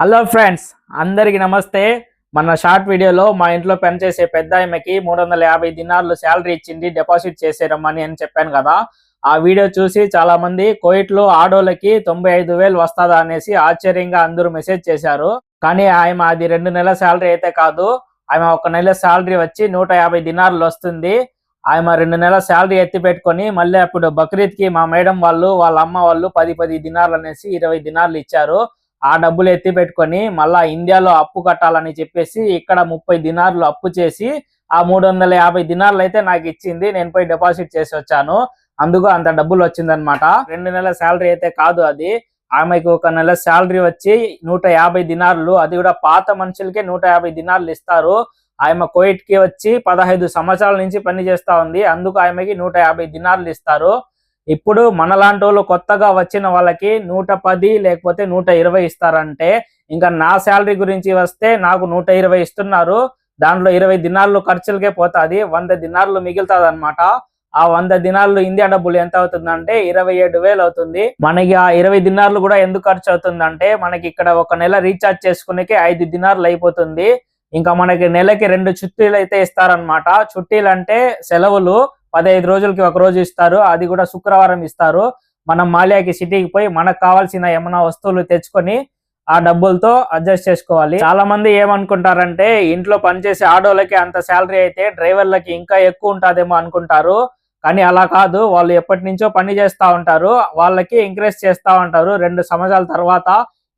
Hello friends అందరికి నమస్తే. మన షార్ట్ వీడియోలో మా ఇంట్లో పనిచేసే పెద్ద ఆమెకి మూడు వందల యాభై దినార్లు శాలరీ ఇచ్చింది డిపాజిట్ చేసేరమ్మని అని చెప్పాను కదా. ఆ వీడియో చూసి చాలా మంది కోయిట్లో ఆడోళ్ళకి తొంభై ఐదు వేలు వస్తుందా అనేసి ఆశ్చర్యంగా అందరూ మెసేజ్ చేశారు. కానీ ఆమె అది రెండు నెలల శాలరీ అయితే కాదు. ఆమె ఒక నెల శాలరీ వచ్చి నూట యాభై దినార్లు వస్తుంది. ఆమె రెండు నెలల శాలరీ ఎత్తి పెట్టుకొని మళ్ళీ అప్పుడు బక్రీద్కి మా మేడం వాళ్ళు వాళ్ళ అమ్మ వాళ్ళు పది పది దినార్లు అనేసి ఇరవై దినార్లు ఇచ్చారు. ఆ డబ్బులు ఎత్తి పెట్టుకొని మళ్ళా ఇండియాలో అప్పు కట్టాలని చెప్పేసి ఇక్కడ ముప్పై దినార్లు అప్పు చేసి ఆ మూడు వందల యాభై దినార్లు అయితే నాకు ఇచ్చింది. నేను పోయి డిపాజిట్ చేసి వచ్చాను. అందుకు అంత డబ్బులు వచ్చిందనమాట రెండు నెలల శాలరీ అయితే కాదు అది. ఆమెకు ఒక నెల శాలరీ వచ్చి నూట యాభై దినార్లు. అది కూడా పాత మనుషులకే నూట యాభై దినార్లు ఇస్తారు. ఆమె కోయిట్కి వచ్చి పదహైదు సంవత్సరాల నుంచి పని చేస్తా ఉంది. అందుకు ఆమెకి నూట యాభై దినార్లు ఇస్తారు. ఇప్పుడు మనలాంటి వాళ్ళు కొత్తగా వచ్చిన వాళ్ళకి నూట పది లేకపోతే నూట ఇరవై ఇస్తారంటే ఇంకా నా శాలరీ గురించి వస్తే నాకు నూట ఇరవై ఇస్తున్నారు. దాంట్లో ఇరవై దినాల్లో ఖర్చులకే పోతాది. వంద దినాల్లో మిగులుతుంది అనమాట ఆ వంద దినాల్లో ఇండియా డబ్బులు ఎంత అవుతుందంటే ఇరవై ఏడు వేలు అవుతుంది. మనకి ఆ ఇరవై దినార్లు కూడా ఎందుకు ఖర్చు అవుతుందంటే మనకి ఇక్కడ ఒక నెల రీఛార్జ్ చేసుకునేకి ఐదు దినార్లు అయిపోతుంది. ఇంకా మనకి నెలకి రెండు చుట్టీలు అయితే ఇస్తారనమాట చుట్టీలు అంటే సెలవులు. పదహైదు రోజులకి ఒక రోజు ఇస్తారు అది కూడా శుక్రవారం ఇస్తారు. మనం మాల్యాకి సిటీకి పోయి మనకు కావాల్సిన ఏమైనా వస్తువులు తెచ్చుకొని ఆ డబ్బులతో అడ్జస్ట్ చేసుకోవాలి. చాలా మంది ఏమనుకుంటారంటే ఇంట్లో పనిచేసే ఆడోళ్ళకి అంత శాలరీ అయితే డ్రైవర్లకి ఇంకా ఎక్కువ ఉంటుందేమో అనుకుంటారు. కానీ అలా కాదు వాళ్ళు ఎప్పటి నుంచో పని చేస్తా ఉంటారు వాళ్ళకి ఎంకరేజ్ చేస్తా ఉంటారు. రెండు సంవత్సరాల తర్వాత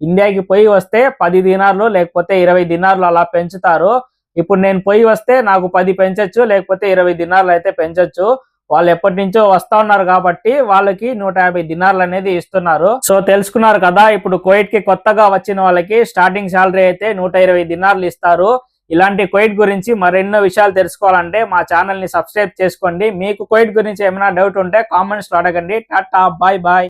ఇండియాకి పోయి వస్తే పది దినార్లు లేకపోతే ఇరవై దినార్లు అలా పెంచుతారు. ఇప్పుడు నేను పోయి వస్తే నాకు పది పెంచొచ్చు లేకపోతే ఇరవై దినార్లు అయితే పెంచొచ్చు. వాళ్ళు ఎప్పటి నుంచో వస్తా ఉన్నారు కాబట్టి వాళ్ళకి నూట యాభై దినాలు అనేది ఇస్తున్నారు. సో తెలుసుకున్నారు కదా ఇప్పుడు కోయిట్కి కొత్తగా వచ్చిన వాళ్ళకి స్టార్టింగ్ శాలరీ అయితే నూట ఇరవై దినాలు ఇస్తారు. ఇలాంటి కోయిట్ గురించి మరెన్నో విషయాలు తెలుసుకోవాలంటే మా ఛానల్ని సబ్స్క్రైబ్ చేసుకోండి. మీకు కోయిట్ గురించి ఏమైనా డౌట్ ఉంటే కామెంట్స్లో అడగండి. టాటా బాయ్ బాయ్.